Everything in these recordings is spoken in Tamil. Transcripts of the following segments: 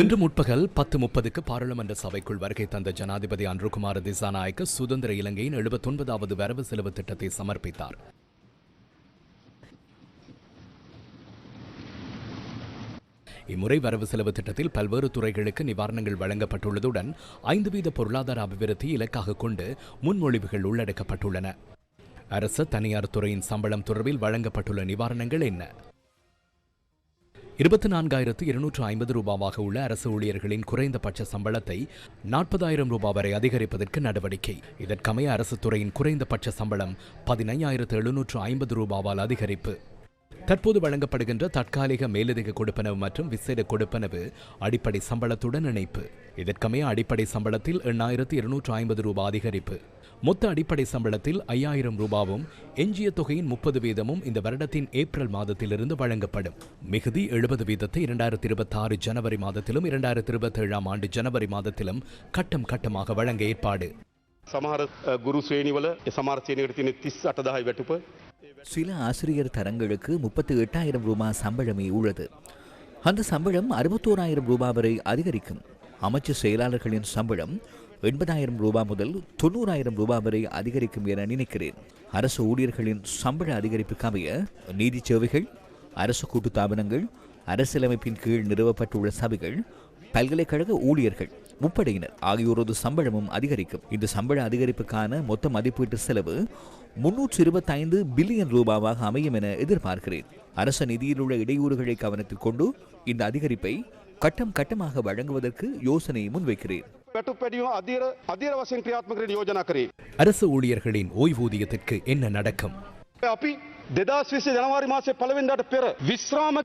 இன்று முற்பகல் பத்து முப்பதுக்கு பாராளுமன்ற சபைக்குள் வருகை தந்த ஜனாதிபதி அன்ருகுமார திசாநாயக்க சுதந்திர இலங்கையின் எழுபத்தொன்பதாவது வரவு செலவு திட்டத்தை சமர்ப்பித்தார். இம்முறை வரவு செலவு திட்டத்தில் பல்வேறு துறைகளுக்கு நிவாரணங்கள் வழங்கப்பட்டுள்ளதுடன் ஐந்து வீத பொருளாதார அபிவிருத்தி இலக்காக கொண்டு முன்மொழிவுகள் உள்ளடக்கப்பட்டுள்ளன. அரசு தனியார் துறையின் சம்பளம் தொடர்பில் வழங்கப்பட்டுள்ள நிவாரணங்கள் என்ன? இருபத்தி நான்காயிரத்து இருநூற்று ஐம்பது ரூபாவாக உள்ள அரசு ஊழியர்களின் குறைந்தபட்ச சம்பளத்தை நாற்பதாயிரம் ரூபாய் வரை அதிகரிப்பதற்கு நடவடிக்கை. இதற்கமைய அரசு துறையின் குறைந்தபட்ச சம்பளம் பதினையாயிரத்து எழுநூற்று ஐம்பது ரூபாவால் அதிகரிப்பு. தற்போது வழங்கப்படுகின்ற தற்காலிக மேலதிக கொடுப்பனவு மற்றும் விசேட கொடுப்பனவு அடிப்படை சம்பளத்துடன் இணைப்பு. இதற்கமைய அடிப்படை சம்பளத்தில் எண்ணாயிரத்து இருநூற்று ஐம்பது ரூபாய் அதிகரிப்பு. மொத்த அடிப்படை சம்பளத்தில் ஐயாயிரம் ரூபாவும் எஞ்சிய தொகையின் முப்பது வீதமும் இந்த வருடத்தின் ஏப்ரல் மாதத்திலிருந்து வழங்கப்படும் மிகுதி எழுபது வீதத்தை இரண்டாயிரத்தி இருபத்தி ஆறு ஜனவரி மாதத்திலும் இரண்டாயிரத்தி இருபத்தி ஏழாம் ஆண்டு ஜனவரி மாதத்திலும் கட்டம் கட்டமாக வழங்க ஏற்பாடு සමහර අ, ගුරු ශ්‍රේණිවල ඒ සමහර ශ්‍රේණියකට තියෙන 38000 වැටුප சில ஆசிரியர் தரங்களுக்கு முப்பத்தி எட்டாயிரம் ரூபாய் சம்பளமே உள்ளது அந்த சம்பளம் அறுபத்தோராயிரம் ரூபாய் வரை அதிகரிக்கும் அமைச்சு செயலாளர்களின் சம்பளம் எண்பதாயிரம் ரூபாய் முதல் தொண்ணூறாயிரம் ரூபாய் வரை அதிகரிக்கும் என நினைக்கிறேன். அரசு ஊழியர்களின் சம்பள அதிகரிப்புக்கு அமைய நீதி சேவைகள் அரசு கூட்டுத்தாபனங்கள் அரசியலமைப்பின் கீழ் நிறுவப்பட்டுள்ள சபைகள் பல்கலைக்கழக ஊழியர்கள் முப்படையினர் ஆகியோரது சம்பளமும் அதிகரிக்கும். இந்த சம்பள அதிகரிப்புக்கான மொத்த மதிப்பீட்டு செலவு முன்னூற்று இருபத்தைந்து பில்லியன் ரூபாவாக அமையும் என எதிர்பார்க்கிறேன். அரச நிதியில் உள்ள இடையூறுகளை கவனத்தில் கொண்டு இந்த அதிகரிப்பை கட்டம் கட்டமாக வழங்குவதற்கு யோசனை முன்வைக்கிறேன். அதிர அதிரவசியம் கிரியாத்மக யோஜனாக்கரி அரசு ஊழியர்களின் ஓய்வூதியத்திற்கு என்ன நடக்கும்? ஜனவரி மாச பலவிந்தாட்ட பெற விஸ்ராம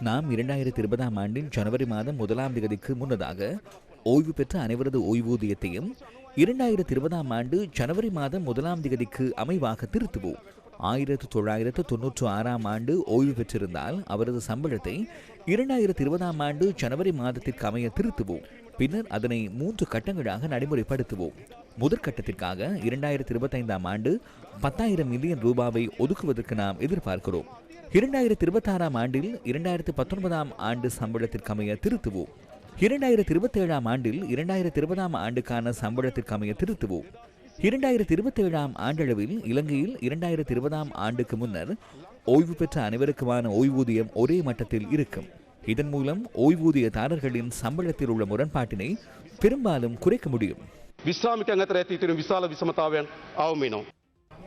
நாம் இரண்டாயிரத்தி இருபதாம் ஆண்டின் ஜனவரி மாதம் முதலாம் தேதிக்கு முன்னதாக ஓய்வு பெற்ற அனைவரது ஓய்வூதியத்தையும் இரண்டாயிரத்தி இருபதாம் ஆண்டு ஜனவரி மாதம் முதலாம் தேதிக்கு அமைவாக திருத்துவோம். ஆயிரத்து தொள்ளாயிரத்து தொன்னூற்று ஆறாம் ஆண்டு ஓய்வு பெற்றிருந்தால் அவரது சம்பளத்தை இரண்டாயிரத்தி இருபதாம் ஆண்டு ஜனவரி மாதத்திற்கு அமைய திருத்துவோம். பின்னர் அதனை மூன்று கட்டங்களாக நடைமுறைப்படுத்துவோம். முதற்கட்டத்திற்காக இரண்டாயிரத்தி இருபத்தைந்தாம் ஆண்டு பத்தாயிரம் மில்லியன் ரூபாவை ஒதுக்குவதற்கு நாம் எதிர்பார்க்கிறோம். இரண்டாயிரத்தி இருபத்தாறாம் ஆண்டில் இரண்டாயிரத்தி பத்தொன்பதாம் ஆண்டு சம்பளத்திற்கமைய திருத்துவோம். இரண்டாயிரத்தி இருபத்தேழாம் ஆண்டில் இரண்டாயிரத்தி இருபதாம் ஆண்டுக்கான சம்பளத்திற்கமைய திருத்துவோம். இரண்டாயிரத்தி இருபத்தேழாம் ஆண்டளவில் இலங்கையில் இரண்டாயிரத்தி இருபதாம் ஆண்டுக்கு முன்னர் ஓய்வு பெற்ற அனைவருக்குமான ஓய்வூதியம் ஒரே மட்டத்தில் இருக்கும். இதன் மூலம் ஓய்வூதியதாரர்களின் சம்பளத்தில் உள்ள முரண்பாட்டினை பெரும்பாலும் குறைக்க முடியும்.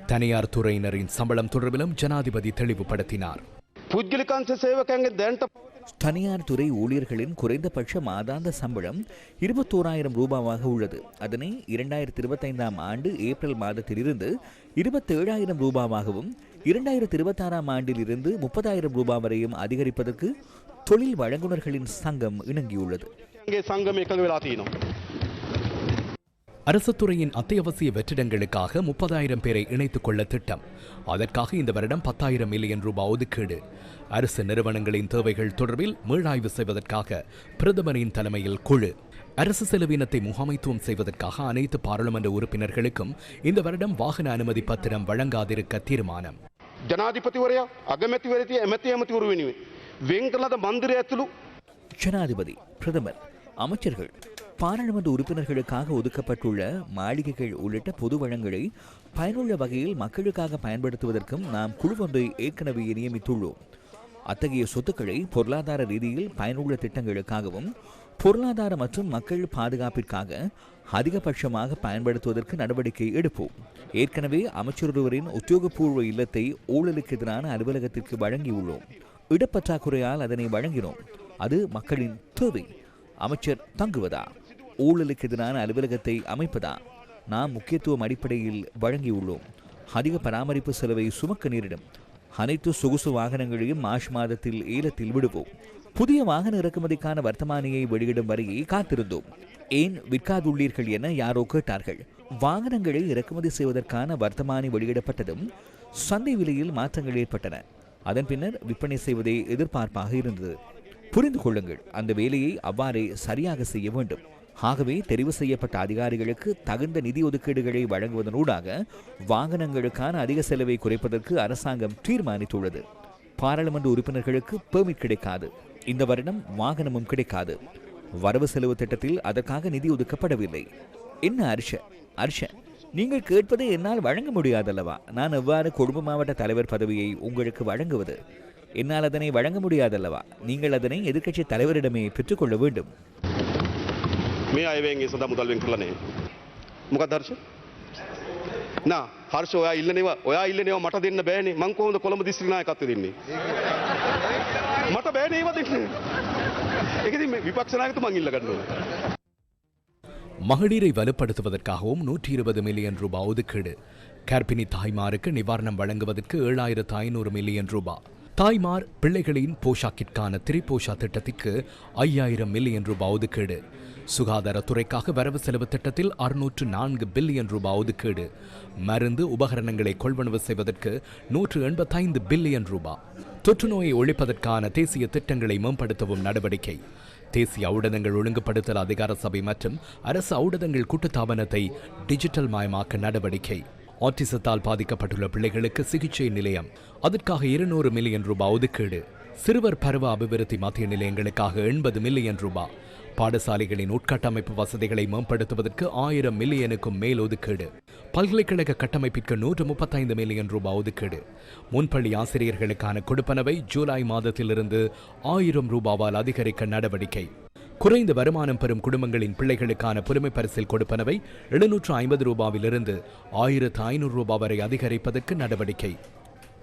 தனியார் துறையினரின் சம்பளம் தொடர்பிலும் ஜனாதிபதி தெளிவுபடுத்தினார். தனியார் துறை ஊழியர்களின் குறைந்தபட்ச மாதாந்த சம்பளம் இருபத்தோராயிரம் ரூபாவாக உள்ளது. அதனை இரண்டாயிரத்தி இருபத்தைந்தாம் ஆண்டு ஏப்ரல் மாதத்திலிருந்து இருபத்தேழாயிரம் ரூபாவாகவும் இரண்டாயிரத்தி இருபத்தாறாம் ஆண்டில் இருந்து முப்பதாயிரம் ரூபாய் வரையும் அதிகரிப்பதற்கு தொழில் வழங்குநர்களின் சங்கம் இணங்கியுள்ளது. அரசு துறையின் அத்தியாவசிய வெற்றிடங்களுக்காக முப்பதாயிரம் பேரை இணைத்துக் கொள்ள திட்டம். அதற்காக இந்த வருடம் பத்தாயிரம் மில்லியன் ரூபாய் ஒதுக்கீடு. அரசு நிறுவனங்களின் தேவைகள் தொடர்பில் மீளாய்வு செய்வதற்காக பிரதமரின் தலைமையில் குழு. அரசு செலவினத்தை முகாமைத்துவம் செய்வதற்காக அனைத்து பாராளுமன்ற உறுப்பினர்களுக்கும் இந்த வருடம் வாகன அனுமதி பத்திரம் வழங்காதிருக்க தீர்மானம். ஜனாதிபதி உரையா? அகமதி உரைத்தி எமத்தி எமத்தி உருவினுவேன் வெங்கலத மந்திரத்திலும் ஜனாதிபதி பிரதமர் அமைச்சர்கள் பாராளுமன்ற உறுப்பினர்களுக்காக ஒதுக்கப்பட்டுள்ள மாளிகைகள் உள்ளிட்ட பொது வளங்களை பயனுள்ள வகையில் மக்களுக்காக பயன்படுத்துவதற்கும் நாம் குழுவொன்றை ஏற்கனவே நியமித்துள்ளோம். அத்தகைய சொத்துக்களை பொருளாதார ரீதியில் பயனுள்ள திட்டங்களுக்காகவும் பொருளாதார மற்றும் மக்கள் பாதுகாப்பிற்காக அதிகபட்சமாக பயன்படுத்துவதற்கு நடவடிக்கை எடுப்போம். ஏற்கனவே அமைச்சர் ஒருவரின் உத்தியோகபூர்வ இல்லத்தை ஊழலுக்கு எதிரான அலுவலகத்திற்கு வழங்கியுள்ளோம். இடப்பற்றாக்குறையால் அதனை வழங்கினோம். அது மக்களின் தேவை. அமைச்சர் தங்குவதா? ஊழலுக்கு எதிரான அலுவலகத்தை அமைப்பதா? நாம் முக்கியத்துவம் அடிப்படையில் வழங்கியுள்ளோம். அதிக பராமரிப்பு செலவை சுமக்க நேரிடும். அனைத்து சொகுசு வாகனங்களையும் மார்ச் மாதத்தில் ஏலத்தில் விடுவோம். புதிய வாகன இறக்குமதிக்கான வர்த்தமானியை வெளியிடும் வரையை காத்திருந்தோம். ஏன் விற்காதுள்ளீர்கள் என யாரோ கேட்டார்கள். வாகனங்களை இறக்குமதி செய்வதற்கான வர்த்தமானி வெளியிடப்பட்டதும் சந்தை விலையில் மாற்றங்கள் ஏற்பட்டன. அதன் பின்னர் விற்பனை செய்வதே எதிர்பார்ப்பாக இருந்தது. புரிந்து கொள்ளுங்கள் அந்த வேலையை அவ்வாறே சரியாக செய்ய வேண்டும். ஆகவே தெரிவு செய்யப்பட்ட அதிகாரிகளுக்கு தகுந்த நிதி ஒதுக்கீடுகளை வழங்குவதனூடாக வாகனங்களுக்கான அதிக செலவை குறைப்பதற்கு அரசாங்கம் தீர்மானித்துள்ளது. பாராளுமன்ற உறுப்பினர்களுக்கு பெர்மிட் கிடைக்காது. இந்த வருடம் வாகனமும் கிடைக்காது. வரவு செலவு திட்டத்தில் அதற்காக நிதி ஒதுக்கப்படவில்லை. என்ன அர்ஷ? அர்ஷ நீங்கள் கேட்பதை என்னால் வழங்க முடியாதல்லவா நான் எவ்வாறு கொழும்பு மாவட்ட தலைவர் பதவியை உங்களுக்கு வழங்குவது என்னால் அதனை வழங்க முடியாதல்லவா நீங்கள் அதனை எதிர்க்கட்சி தலைவரிடமே பெற்றுக்கொள்ள வேண்டும் මේ අයවෙන් ඒ සඳහා මුදල් වෙන් කරලා නැහැ. මොකක්ද හර්ෂ? නා හර්ෂ ඔයා ඉල්ලනේවා ඔයා ඉල්ලනේවා මට දෙන්න බෑනේ මං කොහොමද කොළඹ දිස්ත්‍රික් නායකත්වය දෙන්නේ? මට බෑනේ ඒවා දෙන්න. ඒක ඉතින් මේ විපක්ෂ නායකතුමන් ඉල්ල ගන්න ඕනේ. மகளிரை வலுப்படுத்துவதற்காகவும் நூற்றி இருபது மில்லியன் ரூபாய் ஒதுக்கீடு. கர்ப்பிணி தாய்மாருக்கு நிவாரணம் வழங்குவதற்கு ஏழாயிரத்து ஐநூறு மில்லியன் ரூபாய். தாய்மார் பிள்ளைகளின் போஷாக்கிற்கான திரிபோஷா திட்டத்திற்கு ஐயாயிரம் மில்லியன் ரூபாய் ஒதுக்கீடு. சுகாதாரத்துறைக்காக வரவு செலவு திட்டத்தில் அறுநூற்று நான்கு பில்லியன் ரூபாய் ஒதுக்கீடு. மருந்து உபகரணங்களை கொள்வனவு செய்வதற்கு நூற்று எண்பத்தைந்து பில்லியன் ரூபாய். தொற்றுநோயை ஒழிப்பதற்கான தேசிய திட்டங்களை மேம்படுத்தவும் நடவடிக்கை. தேசிய ஊடகங்கள் ஒழுங்குபடுத்தல் அதிகார சபை மற்றும் அரசு ஊடகங்கள் கூட்டுத்தாபனத்தை டிஜிட்டல் மயமாக்க நடவடிக்கை. ஆட்டிசத்தால் பாதிக்கப்பட்டுள்ள பிள்ளைகளுக்கு சிகிச்சை நிலையம். அதற்காக இருநூறு மில்லியன் ரூபாய் ஒதுக்கீடு. சிறுவர் பருவ அபிவிருத்தி மத்திய நிலையங்களுக்காக எண்பது மில்லியன் ரூபாய். பாடசாலைகளின் உட்கட்டமைப்பு வசதிகளை மேம்படுத்துவதற்கு ஆயிரம் மில்லியனுக்கும் மேல் ஒதுக்கீடு. பல்கலைக்கழக கட்டமைப்பிற்கு நூற்று முப்பத்தைந்து மில்லியன் ரூபாய் ஒதுக்கீடு. முன்பள்ளி ஆசிரியர்களுக்கான கொடுப்பனவை ஜூலை மாதத்திலிருந்து ஆயிரம் ரூபாவால் அதிகரிக்க நடவடிக்கை. குறைந்த வருமானம் பெறும் குடும்பங்களின் பிள்ளைகளுக்கான புதுமை பரிசில் கொடுப்பனவை எழுநூற்று ஐம்பது ரூபாவிலிருந்து ஆயிரத்து ஐநூறு ரூபாய் வரை அதிகரிப்பதற்கு நடவடிக்கை.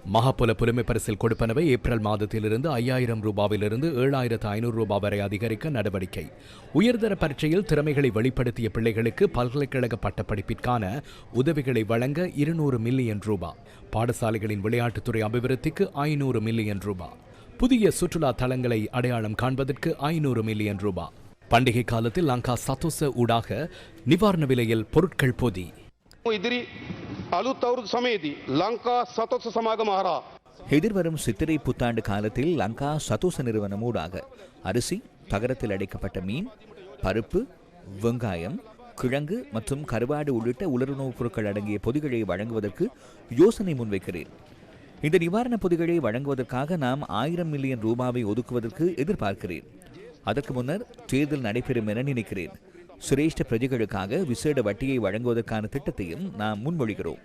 மகாபுல புதுமை பரிசில் கொடுப்பனவை ஏப்ரல் மாதத்திலிருந்து ஐயாயிரம் ரூபாவிலிருந்து ஏழாயிரத்து ஐநூறு ரூபாய் வரை அதிகரிக்க நடவடிக்கை. உயர்தர பரீட்சையில் திறமைகளை வெளிப்படுத்திய பிள்ளைகளுக்கு பல்கலைக்கழக பட்டப்படிப்பிற்கான உதவிகளை வழங்க இருநூறு மில்லியன் ரூபாய் பாடசாலைகளின் விளையாட்டுத்துறை அபிவிருத்திக்கு ஐநூறு மில்லியன் ரூபாய் புதிய சுற்றுலா தலங்களை அடையாளம் காண்பதற்கு ஐநூறு மில்லியன் ரூபாய் பண்டிகை காலத்தில் லங்கா சத்தோச ஊடாக நிவாரண விலையில் பொருட்கள் பொதி. ඉදිරි අලුත් අවුරුදු සමයේදී ලංකා සතොත්ස සමාගම හරහා எதிர்வரும் சித்திரை புத்தாண்டு காலத்தில் லங்கா சதோச நிறுவனம் ஊடாக அரிசி தகரத்தில் அடைக்கப்பட்ட மீன் பருப்பு வெங்காயம் கிழங்கு மற்றும் கருவாடு உள்ளிட்ட உலருணவுப் பொருட்கள் அடங்கிய பொதிகளை வழங்குவதற்கு யோசனை முன்வைக்கிறேன் இந்த நிவாரணப் பொதிகளை வழங்குவதற்காக நாம் ஆயிரம் மில்லியன் ரூபாவை ஒதுக்குவதற்கு எதிர்பார்க்கிறேன் அதற்கு முன்னர் தேர்தல் நடைபெறும் என நினைக்கிறேன் சிரேஷ்ட பிரஜைகளுக்காக விசேட வட்டியை வழங்குவதற்கான திட்டத்தையும் நாம் முன்மொழிகிறோம்.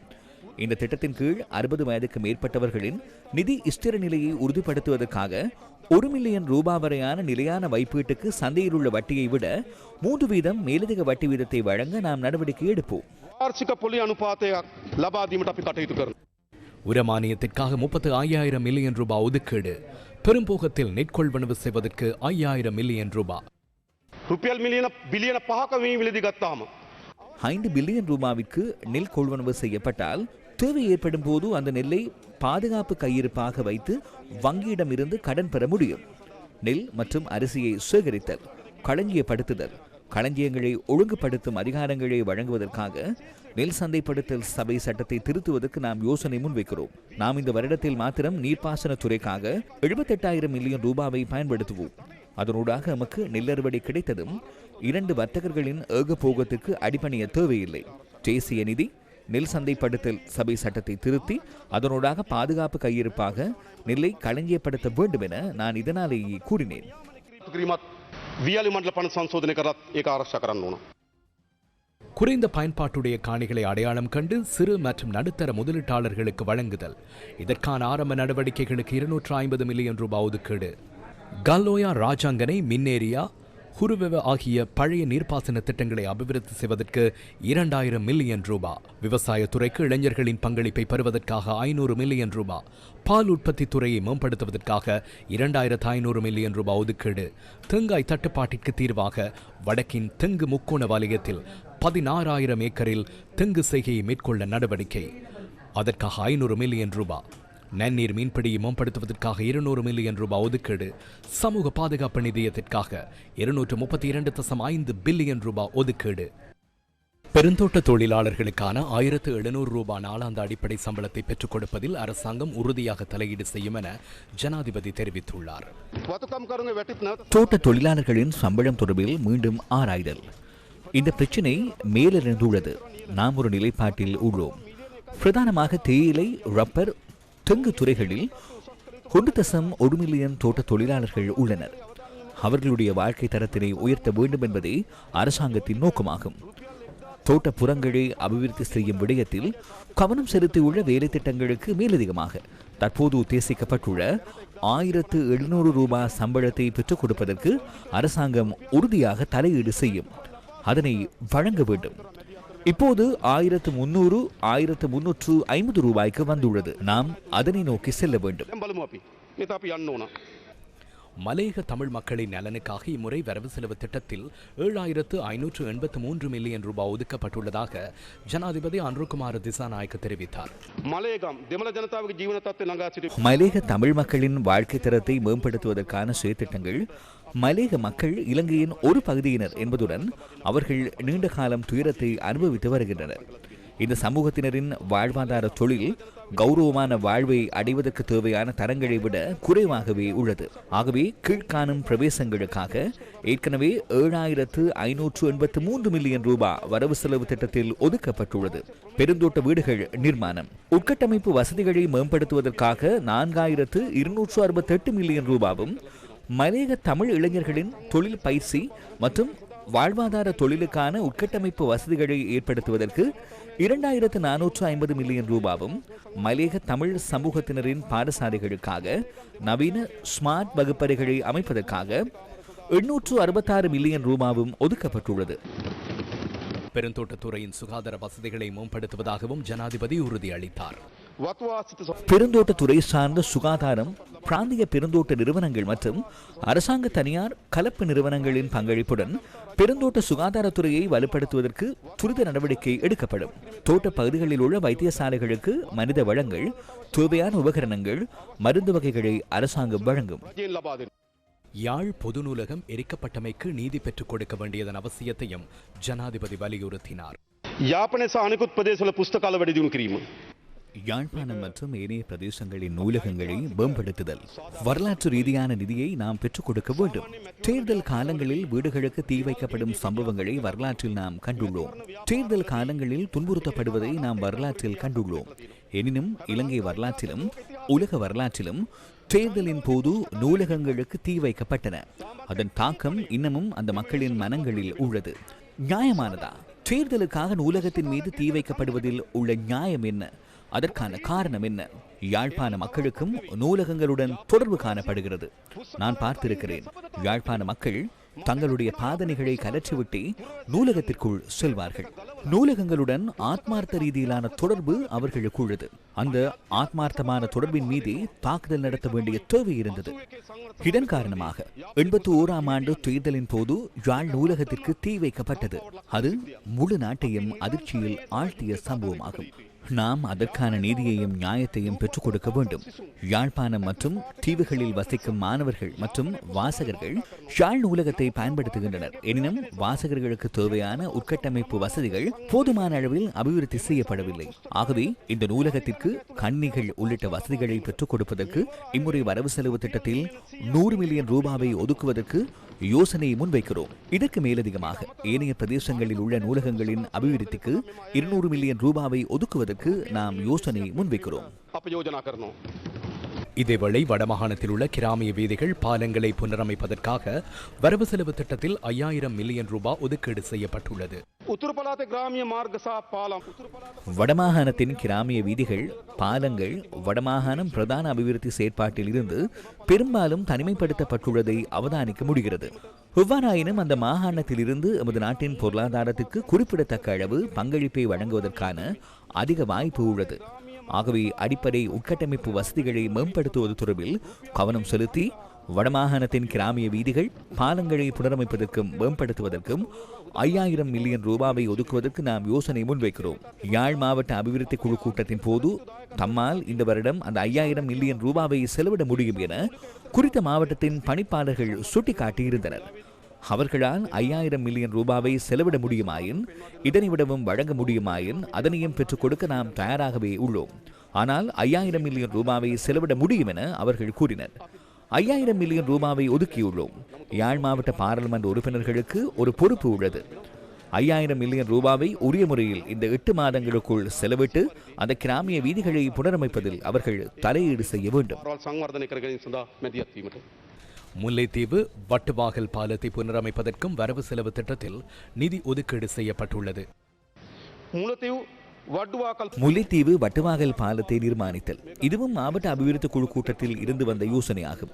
இந்த திட்டத்தின் கீழ் அறுபது வயதுக்கு மேற்பட்டவர்களின் நிதி இஸ்திர நிலையை உறுதிப்படுத்துவதற்காக ஒரு மில்லியன் ரூபாய் வரையான நிலையான வைப்பீட்டுக்கு சந்தையில் உள்ள வட்டியை விட மூன்று வீதம் மேலதிக வட்டி வீதத்தை வழங்க நாம் நடவடிக்கை எடுப்போம். உரமானியத்திற்காக முப்பத்து ஐயாயிரம் மில்லியன் ரூபாய் ஒதுக்கீடு. பெரும்போகத்தில் நெற்கொள்வனவு செய்வதற்கு ஐயாயிரம் மில்லியன் ரூபாய் රුපියල් මිලියන බිලියන පහක මේ විලදි ගත්තාම. ஐந்து பில்லியன் ரூபாவிற்கு நெல் கொள்வனவு செய்யப்பட்டால் தேவை ஏற்படும் போது அந்த நெல்லை பாதுகாப்பு கையிருப்பாக வைத்து வங்கியிடமிருந்து கடன் பெற முடியும் நெல் மற்றும் அரிசியை சேகரித்தல் களஞ்சியப்படுத்துதல் களஞ்சியங்களை ஒழுங்குபடுத்தும் அதிகாரங்களை வழங்குவதற்காக நெல் சந்தைப்படுத்தல் சபை சட்டத்தை திருத்துவதற்கு நாம் யோசனை முன்வைக்கிறோம் நாம் இந்த வருடத்தில் மாத்திரம் நீர்ப்பாசன துறைக்காக எழுபத்தெட்டாயிரம் மில்லியன் ரூபாவை பயன்படுத்துவோம் அதனூடாக நமக்கு நில்லறுவடி கிடைத்ததும் இரண்டு வர்த்தகர்களின் ஏகபோகத்துக்கு அடிபணிய தேவையில்லை. தேசிய நிதி நெல் சந்தைப்படுத்தல் சபை சட்டத்தை திருத்தி அதனூடாக பாதுகாப்பு கையிருப்பாக நெல்லை களஞ்சியப்படுத்த வேண்டும் என நான் இதனாலேயே கூறினேன். குறைந்த பயன்பாட்டுடைய காணிகளை அடையாளம் கண்டு சிறு மற்றும் நடுத்தர முதலீட்டாளர்களுக்கு வழங்குதல். இதற்கான ஆரம்ப நடவடிக்கைகளுக்கு இருநூற்று ஐம்பது மில்லியன் ரூபாய் ஒதுக்கீடு. கல்லோயா ராஜாங்கனை மின்னேரியா குருவெவ ஆகிய பழைய நீர்ப்பாசன திட்டங்களை அபிவிருத்தி செய்வதற்கு இரண்டாயிரம் மில்லியன் ரூபாய் விவசாயத்துறைக்கு இளைஞர்களின் பங்களிப்பை பெறுவதற்காக ஐநூறு மில்லியன் ரூபாய் பால் உற்பத்தி துறையை மேம்படுத்துவதற்காக இரண்டாயிரத்து ஐநூறு மில்லியன் ரூபாய் ஒதுக்கீடு. தேங்காய் தட்டுப்பாட்டிற்கு தீர்வாக வடக்கின் தெங்கு முக்கோண வலயத்தில் பதினாறாயிரம் ஏக்கரில் தெங்கு செய்கையை மேற்கொள்ள நடவடிக்கை. அதற்காக ஐநூறு மில்லியன் ரூபாய் நன்னீர் மீன்பிடியை மேம்படுத்துவதற்காக இருநூறு மில்லியன் ரூபாய் ஒதுக்கீடு. சமூக பாதுகாப்பு நிதியத்திற்காக இருநூற்று முப்பத்தி இரண்டு தசம் ஐந்து பில்லியன் ரூபாய் ஒதுக்கீடு. பெருந்தோட்ட தொழிலாளர்களுக்கான ஆயிரத்து எழுநூறு ரூபாய் நாளாந்த அடிப்படை சம்பளத்தை பெற்றுக் கொடுப்பதில் அரசாங்கம் உறுதியாக தலையீடு செய்யும் என ஜனாதிபதி தெரிவித்துள்ளார். தோட்ட தொழிலாளர்களின் சம்பளம் தொடர்பில் மீண்டும் ஆராய்தல். இந்த பிரச்சினை மேலிருந்துள்ளது நாம் ஒரு நிலைப்பாட்டில் உள்ளோம். பிரதானமாக தேயிலை ரப்பர் தெங்கு துறைகளில் ஒன்று தசம் ஒரு மில்லியன் தோட்ட தொழிலாளர்கள் உள்ளனர். அவர்களுடைய வாழ்க்கை தரத்தினை உயர்த்த வேண்டும் என்பதே அரசாங்கத்தின் நோக்கமாகும். தோட்டப்புறங்களை அபிவிருத்தி செய்யும் விடயத்தில் கவனம் செலுத்தியுள்ள வேலை திட்டங்களுக்கு மேலதிகமாக தற்போது உத்தேசிக்கப்பட்டுள்ள ஆயிரத்து எழுநூறு ரூபாய் சம்பளத்தை பெற்றுக் கொடுப்பதற்கு அரசாங்கம் உறுதியாக தலையீடு செய்யும். அதனை வழங்க வேண்டும். இப்போது ஆயிரத்து முன்னூறு ஆயிரத்து முன்னூற்று ஐம்பது ரூபாய்க்கு வந்துள்ளது. நாம் அதனை நோக்கி செல்ல வேண்டும். மலையக தமிழ் மக்களின் நலனுக்காக இம்முறை வரவு செலவு திட்டத்தில் ஏழாயிரத்து ஐநூற்று எண்பத்து மூன்று மில்லியன் ரூபாய் ஒதுக்கப்பட்டுள்ளதாக ஜனாதிபதி அன்ருகுமார் திசாநாயக்க தெரிவித்தார். மலையக தமிழ் மக்களின் வாழ்க்கை தரத்தை மேம்படுத்துவதற்கான சுயத்திட்டங்கள் மலேக மக்கள் இலங்கையின் ஒரு பகுதியினர் என்பதுடன் அவர்கள் நீண்ட காலம் துயரத்தை அனுபவித்து வருகின்றனர். இந்த சமூகத்தினரின் வாழ்வாதார தொழில் கௌரவமான வாழ்வை அடைவதற்கு தேவையான தரங்களை விட குறைவாகவே உள்ளது. ஆகவே கீழ்காணும் பிரவேசங்களுக்காக ஏற்கனவே ஏழாயிரத்து ஐநூற்று எண்பத்து மூன்று மில்லியன் ரூபாய் வரவு செலவு திட்டத்தில் ஒதுக்கப்பட்டுள்ளது. பெருந்தோட்ட வீடுகள் நிர்மாணம். உட்கட்டமைப்பு வசதிகளை மேம்படுத்துவதற்காக நான்காயிரத்து இருநூற்று அறுபத்தெட்டு மில்லியன் ரூபாவும் மலையக தமிழ் இளைஞர்களின் தொழில் பயிற்சி மற்றும் வாழ்வாதார தொழிலுக்கான உட்கட்டமைப்பு வசதிகளை ஏற்படுத்துவதற்கு இரண்டாயிரத்து நானூற்று ஐம்பது மில்லியன் ரூபாவும் மலையக தமிழ் சமூகத்தினரின் பாடசாலைகளுக்காக நவீன ஸ்மார்ட் வகுப்பறைகளை அமைப்பதற்காக எண்ணூற்று அறுபத்தாறு மில்லியன் ரூபாவும் ஒதுக்கப்பட்டுள்ளது. பெருந்தோட்டத்துறையின் சுகாதார வசதிகளை மேம்படுத்துவதாகவும் ஜனாதிபதி உறுதியளித்தார். பெருந்தோட்டத்துறை சார்ந்த சுகாதாரம் பிராந்திய பெருந்தோட்ட நிறுவனங்கள் மற்றும் அரசாங்க தனியார் கலப்பு நிறுவனங்களின் பங்களிப்புடன் பெருந்தோட்ட சுகாதாரத்துறையை வலுப்படுத்துவதற்கு துரித நடவடிக்கை எடுக்கப்படும். தோட்ட பகுதிகளில் உள்ள வைத்தியசாலைகளுக்கு மனித வளங்கள் தூவையான உபகரணங்கள் மருந்து வகைகளை அரசாங்கம் வழங்கும். யாழ் பொது நூலகம் எரிக்கப்பட்டமைக்கு நீதி பெற்றுக் கொடுக்க வேண்டியதன் அவசியத்தையும் ஜனாதிபதி வலியுறுத்தினார். யாப்பனேச அணுகுத் பிரதேச புஸ்தகால வடிதும் கிரீமு யாழ்ப்பாணம் மற்றும் ஏனைய பிரதேசங்களின் நூலகங்களை மேம்படுத்துதல். வரலாற்று ரீதியான நிதியை நாம் பெற்றுக் கொடுக்க வேண்டும். தேர்தல் காலங்களில் வீடுகளுக்கு தீ வைக்கப்படும் சம்பவங்களை வரலாற்றில் நாம் கண்டுள்ளோம். தேர்தல் காலங்களில் துன்புறுத்தப்படுவதை நாம் வரலாற்றில் கண்டுள்ளோம். எனினும் இலங்கை வரலாற்றிலும் உலக வரலாற்றிலும் தேர்தலின் போது நூலகங்களுக்கு தீ வைக்கப்பட்டன. அதன் தாக்கம் இன்னமும் அந்த மக்களின் மனங்களில் உள்ளது. நியாயமானதா? தேர்தலுக்காக நூலகத்தின் மீது தீ வைக்கப்படுவதில் உள்ள நியாயம் என்ன? அதற்கான காரணம் என்ன? யாழ்ப்பாண மக்களுக்கும் நூலகங்களுடன் தொடர்பு காணப்படுகிறது. நான் பார்த்திருக்கிறேன். யாழ்ப்பாண மக்கள் தங்களுடைய பாதனைகளை கலற்றிவிட்டு நூலகத்திற்குள் செல்வார்கள். நூலகங்களுடன் ஆத்மார்த்த ரீதியிலான தொடர்பு அவர்களுக்கு உள்ளது. அந்த ஆத்மார்த்தமான தொடர்பின் மீது தாக்குதல் நடத்த வேண்டிய தேவை இருந்தது. இதன் காரணமாக எண்பத்தி ஓராம் ஆண்டு தேர்தலின் போது யாழ் நூலகத்திற்கு தீ வைக்கப்பட்டது. அது முழு நாட்டையும் அதிர்ச்சியில் ஆழ்த்திய சம்பவமாகும். நாம் அதற்கான நீதியையும் நியாயத்தையும் பெற்றுக் கொடுக்க வேண்டும். யாழ்ப்பாணம் மற்றும் தீவுகளில் வசிக்கும் மாணவர்கள் மற்றும் வாசகர்கள் யாழ் நூலகத்தை பயன்படுத்துகின்றனர். எனினும் வாசகர்களுக்கு தேவையான உட்கட்டமைப்பு வசதிகள் போதுமான அளவில் அபிவிருத்தி செய்யப்படவில்லை. ஆகவே இந்த நூலகத்திற்கு கண்ணிகள் உள்ளிட்ட வசதிகளை பெற்றுக் கொடுப்பதற்கு இம்முறை வரவு செலவு திட்டத்தில் நூறு மில்லியன் ரூபாவை ஒதுக்குவதற்கு யோசனையை முன்வைக்கிறோம். இதற்கு மேலதிகமாக ஏனைய பிரதேசங்களில் உள்ள நூலகங்களின் அபிவிருத்திக்கு இருநூறு மில்லியன் ரூபாவை ஒதுக்குவதற்கு மேம்படுத்துவதற்கு நாம் யோசனை முன்வைக்கிறோம். இதேவேளை வடமாகாணத்தில் உள்ள கிராமிய வீதிகள் பாலங்களை புனரமைப்பதற்காக வரவு செலவு திட்டத்தில் ஐயாயிரம் மில்லியன் ரூபாய் ஒதுக்கீடு செய்யப்பட்டுள்ளது. வடமாகாணத்தின் கிராமிய வீதிகள் பாலங்கள் வடமாகாணம் பிரதான அபிவிருத்தி செயற்பாட்டில் இருந்து பெரும்பாலும் தனிமைப்படுத்தப்பட்டுள்ளதை அவதானிக்க முடிகிறது. எவ்வாறாயினும் அந்த மாகாணத்திலிருந்து எமது நாட்டின் பொருளாதாரத்துக்கு குறிப்பிடத்தக்க அளவு பங்களிப்பை வழங்குவதற்கான அதிக வாய்ப்பு உள்ளது ஆகவே அடிப்படை உட்கட்டமைப்பு வசதிகளை மேம்படுத்துவது தொடர்பில் கவனம் செலுத்தி வடமாகாணத்தின் கிராமிய வீதிகள் பாலங்களை புனரமைப்பதற்கும் மேம்படுத்துவதற்கும் ஐயாயிரம் மில்லியன் ரூபாவை ஒதுக்குவதற்கு நாம் யோசனை முன்வைக்கிறோம். யாழ் மாவட்ட அபிவிருத்தி குழு கூட்டத்தின் போது தம்மால் இந்த வருடம் அந்த ஐயாயிரம் மில்லியன் ரூபாவை செலவிட முடியும் என குறித்த மாவட்டத்தின் பணிப்பாளர்கள் சுட்டிக்காட்டியிருந்தனர். அவர்களால் ஐயாயிரம் மில்லியன் ரூபாவை செலவிட முடியுமாயின் இதனைவிடவும் வழங்க முடியுமாயின் அதனையும் பெற்றுக் கொடுக்க நாம் தயாராகவே உள்ளோம். ஆனால் ஐயாயிரம் மில்லியன் ரூபாவை செலவிட முடியும் என அவர்கள் கூறினர். ஐயாயிரம் மில்லியன் ரூபாவை ஒதுக்கியுள்ளோம். யாழ் மாவட்ட பாராளுமன்ற உறுப்பினர்களுக்கு ஒரு பொறுப்பு உள்ளது. ஐயாயிரம் மில்லியன் ரூபாவை உரிய முறையில் இந்த எட்டு மாதங்களுக்குள் செலவிட்டு அந்த கிராமிய வீதிகளை புனரமைப்பதில் அவர்கள் தலையீடு செய்ய வேண்டும். முல்லைத்தீவு வட்டுவாகல் பாலத்தை புனரமைப்பதற்கும் வரவு செலவு திட்டத்தில் நிதி ஒதுக்கீடு செய்யப்பட்டுள்ளது. முல்லைத்தீவு வட்டுவாகல் பாலத்தை நிர்மாணித்தல். இதுவும் மாவட்ட அபிவிருத்தி குழு கூட்டத்தில் இருந்து வந்த யோசனையாகும்.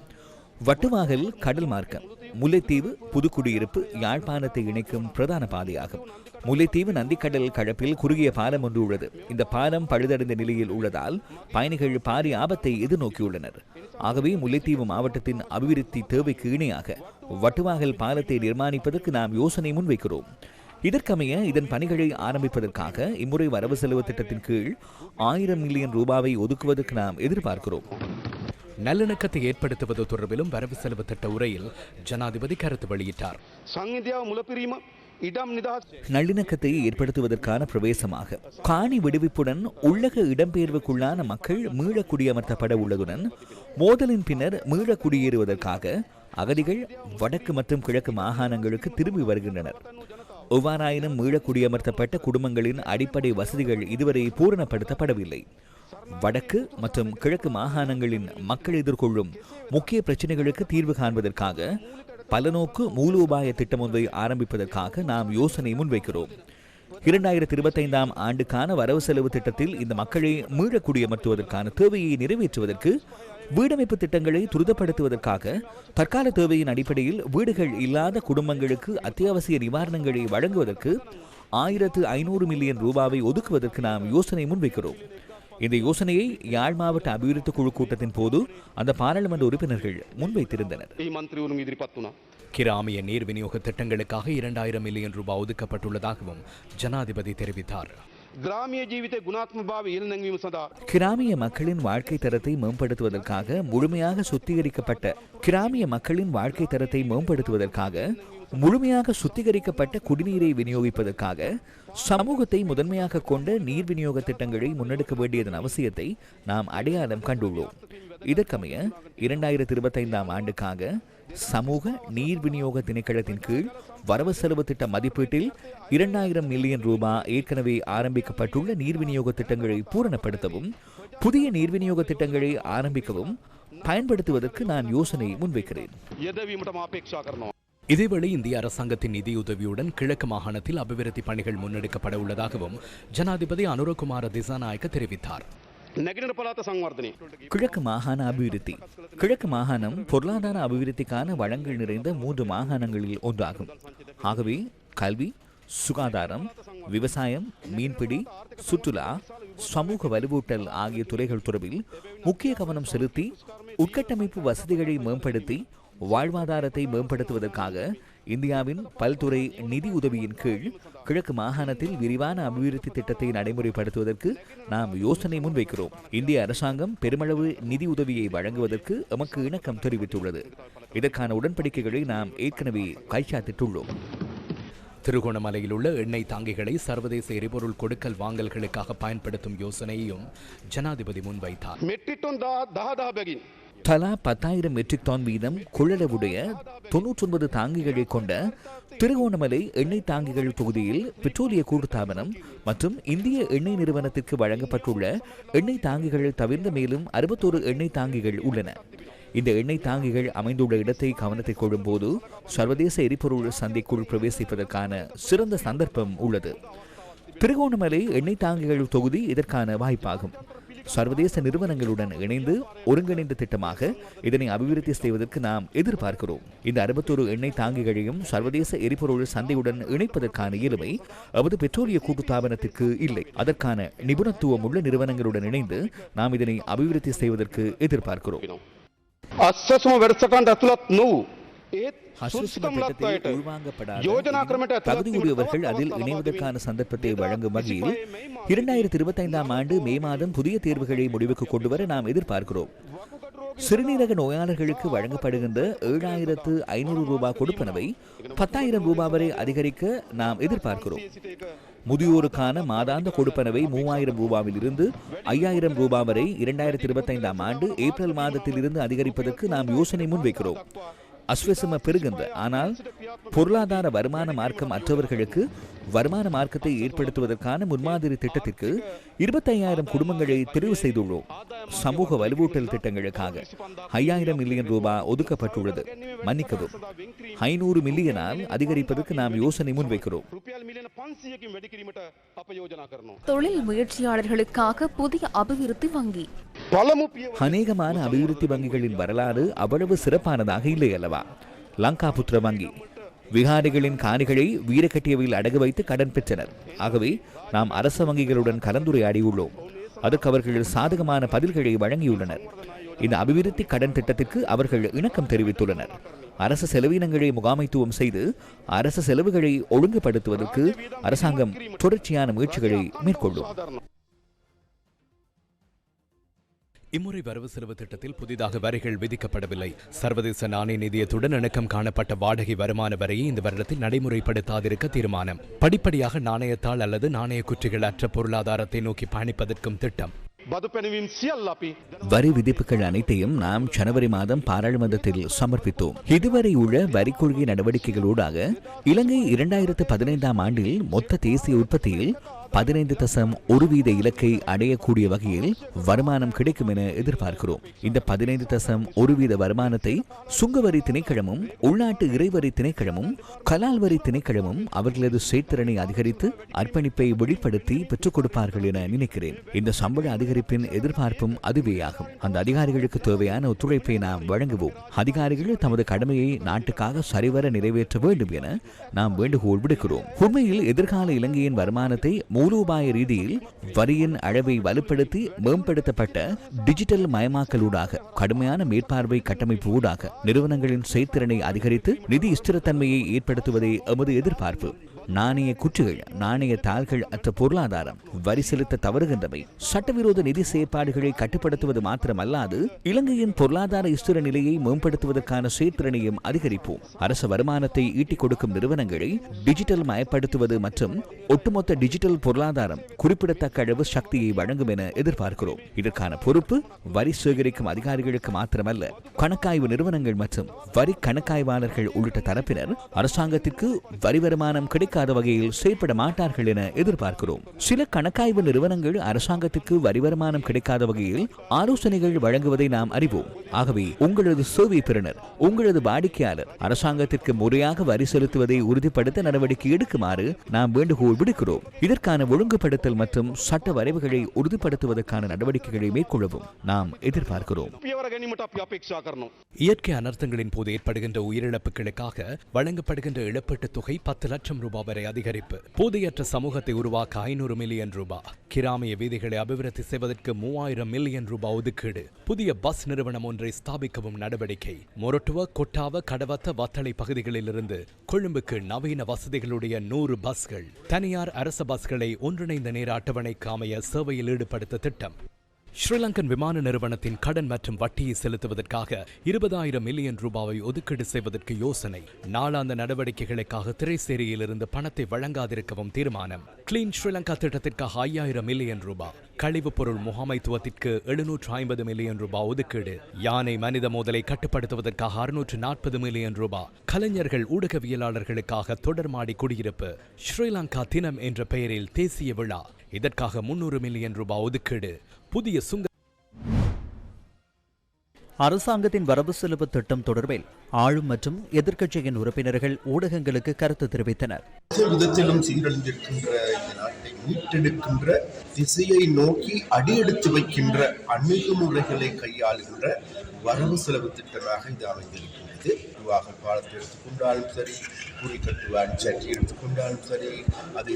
வட்டுவாகல் கடல் மார்க்கம். முல்லைத்தீவு புதுக்குடியிருப்பு யாழ்ப்பாணத்தை இணைக்கும் பிரதான பாதையாகும். முல்லைத்தீவு நந்திக்கடல் கழப்பில் குறுகிய பாலம் ஒன்று உள்ளது. இந்த பாலம் பழுதடைந்த நிலையில் உள்ளதால் பயணிகள் பாரி ஆபத்தை எதிர்நோக்கியுள்ளனர். ஆகவே முல்லைத்தீவு மாவட்டத்தின் அபிவிருத்தி தேவைக்கு இணையாக வட்டுவாகல் பாலத்தை நிர்மாணிப்பதற்கு நாம் யோசனை முன்வைக்கிறோம். இதற்கமைய இதன் பணிகளை ஆரம்பிப்பதற்காக இம்முறை வரவு செலவு திட்டத்தின் கீழ் ஆயிரம் மில்லியன் ரூபாவை ஒதுக்குவதற்கு நாம் எதிர்பார்க்கிறோம். நல்லிணக்கத்தை ஏற்படுத்துவது தொடர்பிலும் வரவு செலவு திட்ட உரையில் ஜனாதிபதி கருத்து வெளியிட்டார். நல்லிணக்கத்தை ஏற்படுத்துவதற்கான பிரவேசமாக காணி விடுவிப்புடன் உள்ளக இடம்பெயர்வுக்குள்ளான மக்கள் மீள குடியமர்த்தப்பட உள்ளதுடன் மோதலின் பின்னர் மீள குடியேறுவதற்காக அகதிகள் வடக்கு மற்றும் கிழக்கு மாகாணங்களுக்கு திரும்பி வருகின்றனர். ஒவ்வாறாயினும் மீள குடியமர்த்தப்பட்ட குடும்பங்களின் அடிப்படை வசதிகள் இதுவரை பூரணப்படுத்தப்படவில்லை. வடக்கு மற்றும் கிழக்கு மாகாணங்களின் மக்கள் எதிர்கொள்ளும் முக்கிய பிரச்சனைகளுக்கு தீர்வு காண்பதற்காக பலநோக்கு மூலோபாய திட்டம் ஒன்றை ஆரம்பிப்பதற்காக நாம் யோசனை முன்வைக்கிறோம். இரண்டாயிரத்தி இருபத்தைந்தாம் ஆண்டுக்கான வரவு செலவு திட்டத்தில் இந்த மக்களை மீளக்குடியமர்த்துவதற்கான தேவையை நிறைவேற்றுவதற்கு வீடமைப்பு திட்டங்களை துரிதப்படுத்துவதற்காக தற்கால தேவையின் அடிப்படையில் வீடுகள் இல்லாத குடும்பங்களுக்கு அத்தியாவசிய நிவாரணங்களை வழங்குவதற்கு ஆயிரத்து ஐநூறு மில்லியன் ரூபாவை ஒதுக்குவதற்கு நாம் யோசனை முன்வைக்கிறோம். இந்த யோசனையை யாழ் மாவட்ட அபிவிருத்தி குழு கூட்டத்தின் போது அந்த பாராளுமன்ற உறுப்பினர்கள் முன்வைத்திருந்தனர். கிராமிய நீர் விநியோக திட்டங்களுக்காக இரண்டாயிரம் மில்லியன் ரூபாய் ஒதுக்கப்பட்டுள்ளதாகவும் ஜனாதிபதி தெரிவித்தார். கிராமிய மக்களின் வாழ்க்கை தரத்தை மேம்படுத்துவதற்காக முழுமையாக சுத்திகரிக்கப்பட்ட கிராமிய மக்களின் வாழ்க்கை தரத்தை மேம்படுத்துவதற்காக முழுமையாக சுத்திகரிக்கப்பட்ட குடிநீரை விநியோகிப்பதற்காக சமூகத்தை முதன்மையாக கொண்ட நீர் விநியோக திட்டங்களை முன்னெடுக்க வேண்டியதன் அவசியத்தை நாம் அடையாளம் கண்டுள்ளோம். இதற்கமைய இரண்டாயிரத்தி இருபத்தைந்தாம் ஆண்டுக்காக சமூக நீர் விநியோக திணைக்களத்தின் கீழ் வரவு செலவு திட்ட மதிப்பீட்டில் இரண்டாயிரம் மில்லியன் ரூபாய் ஏற்கனவே ஆரம்பிக்கப்பட்டுள்ள நீர் விநியோக திட்டங்களை பூரணப்படுத்தவும் புதிய நீர் விநியோக திட்டங்களை ஆரம்பிக்கவும் பயன்படுத்துவதற்கு நான் யோசனை முன்வைக்கிறேன். இதேவேளை இந்திய அரசாங்கத்தின் நிதியுதவியுடன் கிழக்கு மாகாணத்தில் அபிவிருத்தி பணிகள் முன்னெடுக்கப்பட உள்ளதாகவும் ஜனாதிபதி அனுரகுமார திசாநாயக்க தெரிவித்தார். கிழக்கு மாகாண அபிவிருத்தி. கிழக்கு மாகாணம் பொருளாதார அபிவிருத்திக்கான வளங்கள் நிறைந்த மூன்று மாகாணங்களில் ஒன்றாகும். ஆகவே கல்வி சுகாதாரம் விவசாயம் மீன்பிடி சுற்றுலா சமூக வலுவூட்டல் ஆகிய துறைகள் தொடர்பில் முக்கிய கவனம் செலுத்தி உட்கட்டமைப்பு வசதிகளை மேம்படுத்தி வாழ்வாதாரத்தை மேம்படுத்துவதற்காக இந்தியாவின் பல்துறை நிதி உதவியின் கீழ் கிழக்கு மாகாணத்தில் விரிவான அபிவிருத்தி திட்டத்தை நடைமுறைப்படுத்துவதற்கு நாம் யோசனை முன்வைக்கிறோம். இந்திய அரசாங்கம் பெருமளவு நிதி உதவியை வழங்குவதற்கு எமக்கு இணக்கம் தெரிவித்துள்ளது. இதற்கான உடன்படிக்கைகளை நாம் ஏற்கனவே கைச்சாத்திட்டுள்ளோம். திருகோணமலையில் உள்ள எண்ணெய் தாங்கிகளை சர்வதேச எரிபொருள் கொடுக்கல் வாங்கல்களுக்காக பயன்படுத்தும் யோசனையையும் ஜனாதிபதி முன்வைத்தார். தலா பத்தாயிரம் மெட்ரிக் டன் வீதம் கொள்ளளவுடைய தொன்னூற்றொன்பது தாங்கிகளை கொண்ட திருகோணமலை எண்ணெய் தாங்கிகள் தொகுதியில் பெட்ரோலிய கூட்டுத்தாபனம் மற்றும் இந்திய எண்ணெய் நிறுவனத்திற்கு வழங்கப்பட்டுள்ள எண்ணெய் தாங்கிகள் தவிர்ந்த மேலும் அறுபத்தோரு எண்ணெய் தாங்கிகள் உள்ளன. இந்த எண்ணெய் தாங்கிகள் அமைந்துள்ள இடத்தை கவனத்தை கொள்ளும்போது சர்வதேச எரிபொருள் சந்தைக்குள் பிரவேசிப்பதற்கான சிறந்த சந்தர்ப்பம் உள்ளது. திருகோணமலை எண்ணெய் தாங்கிகள் தொகுதி இதற்கான வாய்ப்பாகும். சர்வதேச நிறுவனங்களுடன் இணைந்து ஒருங்கிணைந்த திட்டமாக இதனை அபிவிருத்தி செய்வதற்கு நாம் எதிர்பார்க்கிறோம். இந்த அறுபத்தொரு எண்ணெய் தாங்கிகளையும் சர்வதேச எரிபொருள் சந்தையுடன் இணைப்பதற்கான இயலுமை அவது பெட்ரோலிய கூட்டுத்தாபனத்திற்கு இல்லை. அதற்கான நிபுணத்துவம் உள்ள நிறுவனங்களுடன் இணைந்து நாம் இதனை அபிவிருத்தி செய்வதற்கு எதிர்பார்க்கிறோம். அதில் இணைவதற்கான சந்தர்ப்பத்தை வழங்கும் வகையில் இரண்டாயிரத்தி இருபத்தி புதிய தேர்வுகளை முடிவுக்கு கொண்டுவர நாம் எதிர்பார்க்கிறோம் சிறுநீரக நோயாளர்களுக்கு வழங்கப்படுகின்ற ஏழாயிரத்து ஐநூறு ரூபாய் கொடுப்பனவை பத்தாயிரம் ரூபாய் வரை அதிகரிக்க நாம் எதிர்பார்க்கிறோம் முதியோருக்கான மாதாந்த கொடுப்பனவை மூவாயிரம் ரூபாவில் இருந்து ஐயாயிரம் ரூபாய் வரை இரண்டாயிரத்தி இருபத்தைந்தாம் ஆண்டு ஏப்ரல் மாதத்தில் இருந்து அதிகரிப்பதற்கு நாம் யோசனை முன்வைக்கிறோம் அஸ்வசம பெறுகின்ற ஆனால் பொருளாதார வருமான மார்க்கம் அற்றவர்களுக்கு வருமான மார்க்கத்தை ஏற்படுத்துவதற்கான முன்மாதிரி திட்டத்திற்கு இருபத்தையாயிரம் குடும்பங்களை தெரிவு செய்துள்ளோம். சமூக வலுவூட்டல் திட்டங்களுக்காக ஐயாயிரம் மில்லியன் ரூபாய் ஒதுக்கப்பட்டுள்ளது. மன்னிக்கவும் ஐநூறு மில்லியனால் அதிகரிப்பதற்கு நாம் யோசனை முன்வைக்கிறோம். தொழில் முயற்சியாளர்களுக்காக புதிய அபிவிருத்தி வங்கி. அநேகமான அபிவிருத்தி வங்கிகளின் வரலாறு அவ்வளவு சிறப்பானதாக இல்லை அல்லவா லங்கா புத்திர வங்கி. விகாரிகளின் காணிகளை வீரக்கட்டியவையில் அடகு வைத்து கடன் பெற்றனர். ஆகவே நாம் அரச வங்கிகளுடன் கலந்துரையாடியுள்ளோம். அதற்கு அவர்கள் சாதகமான பதில்களை வழங்கியுள்ளனர். இந்த அபிவிருத்தி கடன் திட்டத்திற்கு அவர்கள் இணக்கம் தெரிவித்துள்ளனர். அரசு செலவினங்களை முகாமைத்துவம் செய்து அரசு செலவுகளை ஒழுங்குபடுத்துவதற்கு அரசாங்கம் தொடர்ச்சியான முயற்சிகளை மேற்கொள்ளும். இம்முறை வரவு செலவு திட்டத்தில் புதிதாக வரிகள் விதிக்கப்படவில்லை. சர்வதேச நாணய நிதியத்துடன் இணக்கம் காணப்பட்ட வாடகை வருமான வரையை இந்த வருடத்தில் நடைமுறைப்படுத்தாதிருக்க தீர்மானம். படிப்படியாக நாணயத்தால் அல்லது நாணய குற்றிகள் அற்ற பொருளாதாரத்தை நோக்கி பயணிப்பதற்கும் திட்டம். வரி விதிப்புகள் அனைத்தையும் நாம் ஜனவரி மாதம் பாராளுமன்றத்தில் சமர்ப்பித்தோம். இதுவரை உள்ள வரி கொள்கை நடவடிக்கைகளூடாக இலங்கை இரண்டாயிரத்து பதினைந்தாம் ஆண்டில் மொத்த தேசிய உற்பத்தியில் பதினைந்து தசம் ஒரு வீத இலக்கை அடையக்கூடிய வகையில் வருமானம் கிடைக்கும் என எதிர்பார்க்கிறோம். இந்த பதினைந்து தசம் ஒரு வீத வருமானத்தை சுங்கவரி திணைக்களமும் உள்நாட்டு இறைவரி திணைக்களமும் கலால் வரி திணைக்களமும் அவர்களது செயற்திறனை அதிகரித்து அர்ப்பணிப்பை வெளிப்படுத்தி பெற்றுக் கொடுப்பார்கள் என நினைக்கிறேன். இந்த சம்பள அதிகரிப்பின் எதிர்பார்ப்பும் அதுவே ஆகும் அந்த அதிகாரிகளுக்கு தேவையான ஒத்துழைப்பை நாம் வழங்குவோம். அதிகாரிகள் தமது கடமையை நாட்டுக்காக சரிவர நிறைவேற்ற வேண்டும் என நாம் வேண்டுகோள் விடுக்கிறோம். உண்மையில் எதிர்கால இலங்கையின் வருமானத்தை மூலோபாய ரீதியில் வரியின் அளவை வலுப்படுத்தி மேம்படுத்தப்பட்ட டிஜிட்டல் மயமாக்கலூடாக கடுமையான மேற்பார்வை கட்டமைப்பு ஊடாக நிறுவனங்களின் செயற்திறனை அதிகரித்து நிதி ஸ்திரத்தன்மையை ஏற்படுத்துவதே எமது எதிர்பார்ப்பு. நாணய குற்றுகள் நாணய தாள்கள் அற்ற பொருளாதாரம் வரி செலுத்த தவறுகின்றமை சட்டவிரோத நிதி செயற்பாடுகளை கட்டுப்படுத்துவது மாத்திரமல்லாது இலங்கையின் பொருளாதார இஸ்திர நிலையை மேம்படுத்துவதற்கான செயற்திறனையும் அதிகரிப்போம். அரசு வருமானத்தை ஈட்டிக் கொடுக்கும் நிறுவனங்களை டிஜிட்டல் மயப்படுத்துவது மற்றும் ஒட்டுமொத்த டிஜிட்டல் பொருளாதாரம் குறிப்பிடத்தக்க அளவு சக்தியை வழங்கும் என எதிர்பார்க்கிறோம். இதற்கான பொறுப்பு வரி சேகரிக்கும் அதிகாரிகளுக்கு மாத்திரமல்ல கணக்காய்வு நிறுவனங்கள் மற்றும் வரி கணக்காய்வாளர்கள் உள்ளிட்ட தரப்பினர் அரசாங்கத்திற்கு வரி வருமானம் பாதிக்காத வகையில் செயற்பட மாட்டார்கள் என எதிர்பார்க்கிறோம். சில கணக்காய்வு நிறுவனங்கள் அரசாங்கத்துக்கு வரி வருமானம் கிடைக்காத வகையில் ஆலோசனைகள் வழங்குவதை நாம் அறிவோம். ஆகவே உங்களது சேவை பெறுநர் உங்களது வாடிக்கையாளர் அரசாங்கத்திற்கு முறையாக வரி செலுத்துவதை உறுதிப்படுத்த நடவடிக்கை எடுக்குமாறு நாம் வேண்டுகோள் விடுக்கிறோம். இதற்கான ஒழுங்குபடுத்தல் மற்றும் சட்ட வரைவுகளை உறுதிப்படுத்துவதற்கான நடவடிக்கைகளை மேற்கொள்ளவும் நாம் எதிர்பார்க்கிறோம். இயற்கை அனர்த்தங்களின் போது ஏற்படுகின்ற உயிரிழப்புகளுக்காக வழங்கப்படுகின்ற இழப்பீட்டு தொகை பத்து லட்சம் ரூபாய் வரை அதிகரிப்பு. போதையற்ற சமூகத்தை உருவாக்க ஐநூறு மில்லியன் ரூபாய் கிராமிய வீதிகளை அபிவிருத்தி செய்வதற்கு மூவாயிரம் மில்லியன் ரூபாய் ஒதுக்கீடு. புதிய பஸ் நிறுவனம் ஒன்றை ஸ்தாபிக்கவும் நடவடிக்கை. மொரட்டுவ கொட்டாவ கடவத்த வத்தளை பகுதிகளிலிருந்து கொழும்புக்கு நவீன வசதிகளுடைய நூறு பஸ்கள். தனியார் அரசு பஸ்களை ஒன்றிணைந்த நேர அட்டவணைக்கு அமைய சேவையில் ஈடுபடுத்த திட்டம். ஸ்ரீலங்கன் விமான நிறுவனத்தின் கடன் மற்றும் வட்டியை செலுத்துவதற்காக இருபதாயிரம் மில்லியன் ரூபாவை ஒதுக்கீடு செய்வதற்கு யோசனை. நாளாந்த நடவடிக்கைகளுக்காக திரைசேரியிலிருந்து பணத்தை வழங்காதிருக்கவும் தீர்மானம். கிளீன் ஸ்ரீலங்கா திட்டத்திற்காக ஐயாயிரம் மில்லியன் ரூபாய். கழிவுப் பொருள் முகாமைத்துவத்திற்கு எழுநூற்று ஐம்பது மில்லியன் ரூபாய் ஒதுக்கீடு. யானை மனித மோதலை கட்டுப்படுத்துவதற்காக அறுநூற்று நாற்பது மில்லியன் ரூபாய். கலைஞர்கள் ஊடகவியலாளர்களுக்காக தொடர்மாடி குடியிருப்பு. ஸ்ரீலங்கா தினம் என்ற பெயரில் தேசிய விழா. இதற்காக முன்னூறு மில்லியன் ரூபாய் ஒதுக்கீடு. புதிய சுங்க அரசாங்கத்தின் வரவு செலவு திட்டம் தொடர்பில் ஆளும் மற்றும் எதிர்க்கட்சியின் உறுப்பினர்கள் ஊடகங்களுக்கு கருத்து தெரிவித்தனர். விதத்திலும் சீரழிந்திருக்கின்ற மீட்டெடுக்கின்ற திசையை நோக்கி அடியெடுத்து வைக்கின்ற அணுகுமுறைகளை கையாளுகின்ற வரவு செலவு திட்டமாக இது அமைந்திருக்கின்றது நிர்வாக காலத்தை எடுத்துக்கொண்டாலும் சரி குறி கட்டுவான் சட்டி எடுத்துக்கொண்டாலும் சரி அதை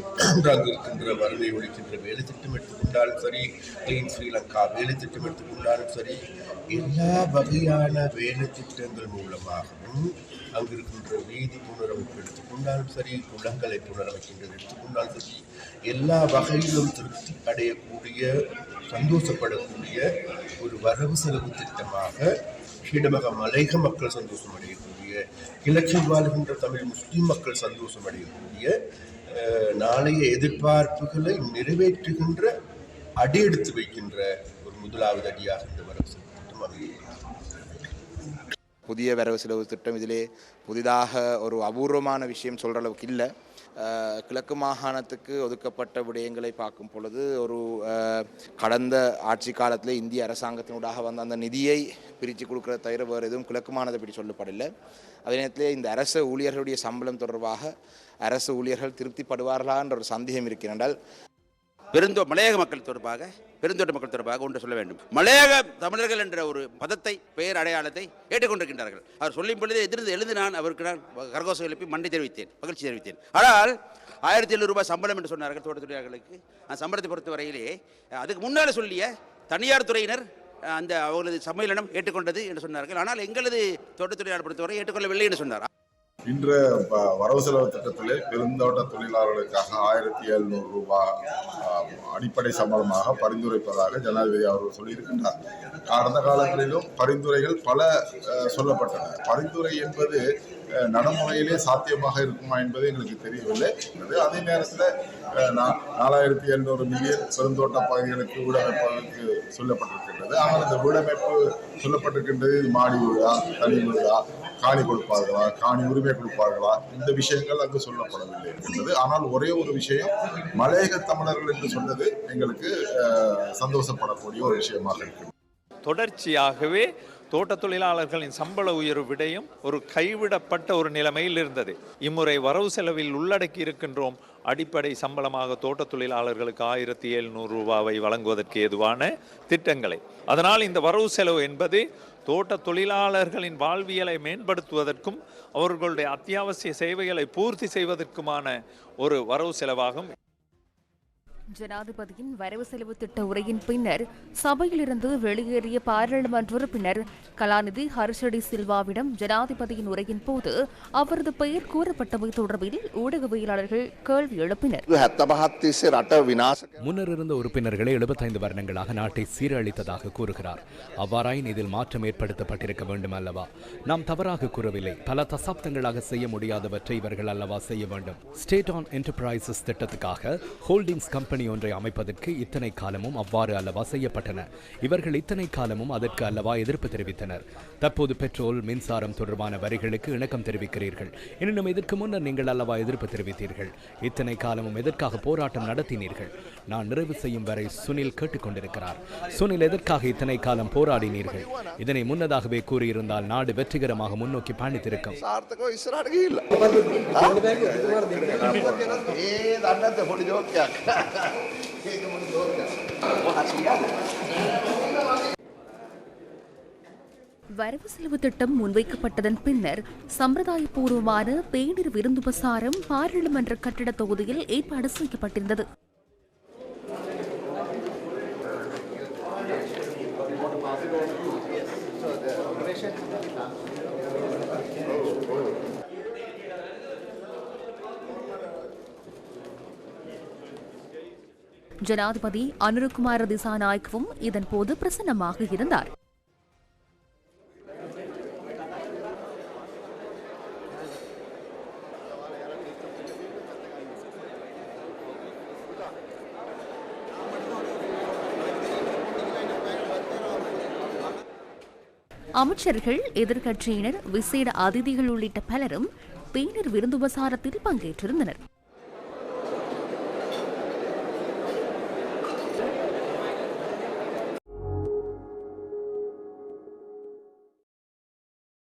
அங்கு இருக்கின்ற வறுமை ஒழிக்கின்ற வேலை திட்டம் எடுத்துக்கொண்டாலும் சரி கிளீன் ஸ்ரீலங்கா வேலை திட்டம் எடுத்துக்கொண்டாலும் சரி எல்லா வகையான வேலை திட்டங்கள் மூலமாகவும் அங்கு இருக்கின்ற வீதி புனரமைப்பு எடுத்துக்கொண்டாலும் சரி குளங்களை புனரமைக்கின்றது எடுத்துக்கொண்டாலும் சரி எல்லா வகையிலும் திருப்தி அடையக்கூடிய சந்தோஷப்படக்கூடிய ஒரு வரவு செலவு திட்டமாக கீழமக மலைக மக்கள் சந்தோஷம் அடையக்கூடிய கிழக்கில் வாழ்கின்ற தமிழ் முஸ்லீம் மக்கள் சந்தோஷம் அடையக்கூடிய நாளைய எதிர்பார்ப்புகளை நிறைவேற்றுகின்ற அடி எடுத்து வைக்கின்ற ஒரு முதலாவது அடியாக இந்த வரவு செலவு திட்டம் அமைகிறது. புதிய வரவு செலவு திட்டம் இதிலே புதிதாக ஒரு அபூர்வமான விஷயம் சொல்கிற அளவுக்கு இல்லை. கிழக்கு மாகாணத்துக்கு ஒதுக்கப்பட்ட விடயங்களை பார்க்கும் பொழுது ஒரு கடந்த ஆட்சி காலத்தில் இந்திய அரசாங்கத்தினூடாக வந்த அந்த நிதியை பிரித்து கொடுக்குற தவிர வேறு எதுவும் கிழக்கு மாகாணத்தை பற்றி சொல்லப்படலை. அதே நேரத்தில் இந்த அரச ஊழியர்களுடைய சம்பளம் தொடர்பாக அரசு ஊழியர்கள் திருப்திப்படுவார்களா என்ற ஒரு சந்தேகம் இருக்கிறால் பெருந்தோ மலையக மக்கள் தொடர்பாக பெருந்தோட்ட மக்கள் தொடர்பாக ஒன்று சொல்ல வேண்டும். மலையக தமிழர்கள் என்ற ஒரு பதத்தை பெயர் அடையாளத்தை ஏற்றுக்கொண்டிருக்கின்றார்கள். அவர் சொல்லும் பொழுது எதிர்த்து எழுந்து நான் அவருக்கு நான் கரகோசம் எழுப்பி மண்டை தெரிவித்தேன் மகிழ்ச்சி தெரிவித்தேன். ஆனால் ஆயிரத்தி எழுநூறு ரூபாய் சம்பளம் என்று சொன்னார்கள் தோட்ட தொழிலாளர்களுக்கு அந்த சம்பளத்தை பொறுத்த வரையிலே அதுக்கு முன்னால் சொல்லிய தனியார் துறையினர் அந்த அவர்களது சமையலிடம் ஏற்றுக்கொண்டது என்று சொன்னார்கள். ஆனால் எங்களது தோட்ட தொழிலாளர் பொறுத்தவரை ஏற்றுக்கொள்ளவில்லை என்று சொன்னார். இன்ற ப- வரவு செலவு திட்டத்திலே பெருந்தோட்ட தொழிலாளர்களுக்காக ஆயிரத்தி எழுநூறு ரூபாய் அடிப்படை சம்பளமாக பரிந்துரைப்பதாக ஜனாதிபதி அவர்கள் சொல்லியிருக்கின்றார். கடந்த காலங்களிலும் பரிந்துரைகள் பல சொல்லப்பட்டன. பரிந்துரை என்பது நடைமுறையிலே சாத்தியமாக இருக்குமா என்பது எங்களுக்கு தெரியவில்லை. அது அதே நேரத்தில் நாலாயிரத்தி எழுநூறு மில்லியன் பெருந்தோட்ட பகுதிகளுக்கு வீடமைப்பதற்கு சொல்லப்பட்டிருக்கின்றது. ஆனால் இந்த வீடமைப்பு சொல்லப்பட்டிருக்கின்றது இது மாடி வீடா தனி வீடா காணி கொடுப்பார்களா? காணி உரிமை கொடுப்பார்களா? இந்த விஷயங்கள் அங்கு சொல்லப்படவில்லை என்பது. ஆனால் ஒரே ஒரு விஷயம் மலையக தமிழர்கள் என்று சொன்னது எங்களுக்கு சந்தோஷப்படக்கூடிய ஒரு விஷயமாக இருக்கு தொடர்ச்சியாகவே தோட்ட தொழிலாளர்களின் சம்பள உயர்வு விடையும் ஒரு கைவிடப்பட்ட ஒரு நிலைமையில் இருந்தது. இம்முறை வரவு செலவில் உள்ளடக்கி இருக்கின்றோம். அடிப்படை சம்பளமாக தோட்ட தொழிலாளர்களுக்கு ஆயிரத்தி எழுநூறு ரூபாவை வழங்குவதற்கு ஏதுவான திட்டங்களை. அதனால் இந்த வரவு செலவு என்பது தோட்ட தொழிலாளர்களின் வாழ்வியலை மேம்படுத்துவதற்கும் அவர்களுடைய அத்தியாவசிய சேவைகளை பூர்த்தி செய்வதற்குமான ஒரு வரவு செலவாகும். ஜனாதிபதியின் வரவு செலவு திட்ட உரையின் பின்னர் சபையிலிருந்து வெளியேறிய பாராளுமன்ற உறுப்பினர் கலாநிதி ஹர்ஷடி சில்வாவிடம் ஜனாதிபதியின் உரையின் போது அவரது பெயர் கூறப்பட்டமை தொடர்பில் ஊடகவியலாளர்கள் கேள்வி எழுப்பினர். முன்னர் இருந்த உறுப்பினர்களை எழுபத்தைந்து வருடங்களாக நாட்டை சீரழித்ததாக கூறுகிறார். அவ்வாறாயின் இதில் மாற்றம் ஏற்படுத்தப்பட்டிருக்க வேண்டும் அல்லவா? நாம் தவறாக கூறவில்லை. பல தசாப்தங்களாக செய்ய முடியாதவற்றை இவர்கள் அல்லவா செய்ய வேண்டும். ஸ்டேட் ஆன் என்டர்பிரைசஸ் திட்டத்துக்காக ஹோல்டிங்ஸ் கம்பெனி கூட்டணி ஒன்றை அமைப்பதற்கு இத்தனை காலமும் அவ்வாறு அல்லவா செய்யப்பட்டன. இவர்கள் இத்தனை காலமும் அதற்கு அல்லவா எதிர்ப்பு தெரிவித்தனர். தற்போது பெட்ரோல் மின்சாரம் தொடர்பான வரிகளுக்கு இணக்கம் தெரிவிக்கிறீர்கள். எனினும் இதற்கு முன்னர் நீங்கள் அல்லவா எதிர்ப்பு தெரிவித்தீர்கள். இத்தனை காலமும் எதற்காக போராட்டம் நடத்தினீர்கள்? நான் நிறைவு செய்யும் வரை சுனில் கேட்டுக்கொண்டிருக்கிறார். சுனில் எதற்காக இத்தனை காலம் போராடினீர்கள்? இதனை முன்னதாகவே கூறியிருந்தால் நாடு வெற்றிகரமாக முன்னோக்கி பயணித்திருக்கும். ஏ வரவு செலவு திட்டம் முன்வைக்கப்பட்டதன் பின்னர் சம்பிரதாயபூர்வமான பேரிடர் விருந்துபசாரம் பாராளுமன்ற கட்டிட தொகுதியில் ஏற்பாடு செய்யப்பட்டிருந்தது Oh, oh. ஜனாதிபதி அனுருகுமார திசாநாயக்கவும் இதன் போது பிரசன்னமாக இருந்தார். அமைச்சர்கள் எதிர்க்கட்சியினர் விசேட அதிதிகள் உள்ளிட்ட பலரும் பேனர் விருந்துபசாரத்தில் பங்கேற்றிருந்தனர்.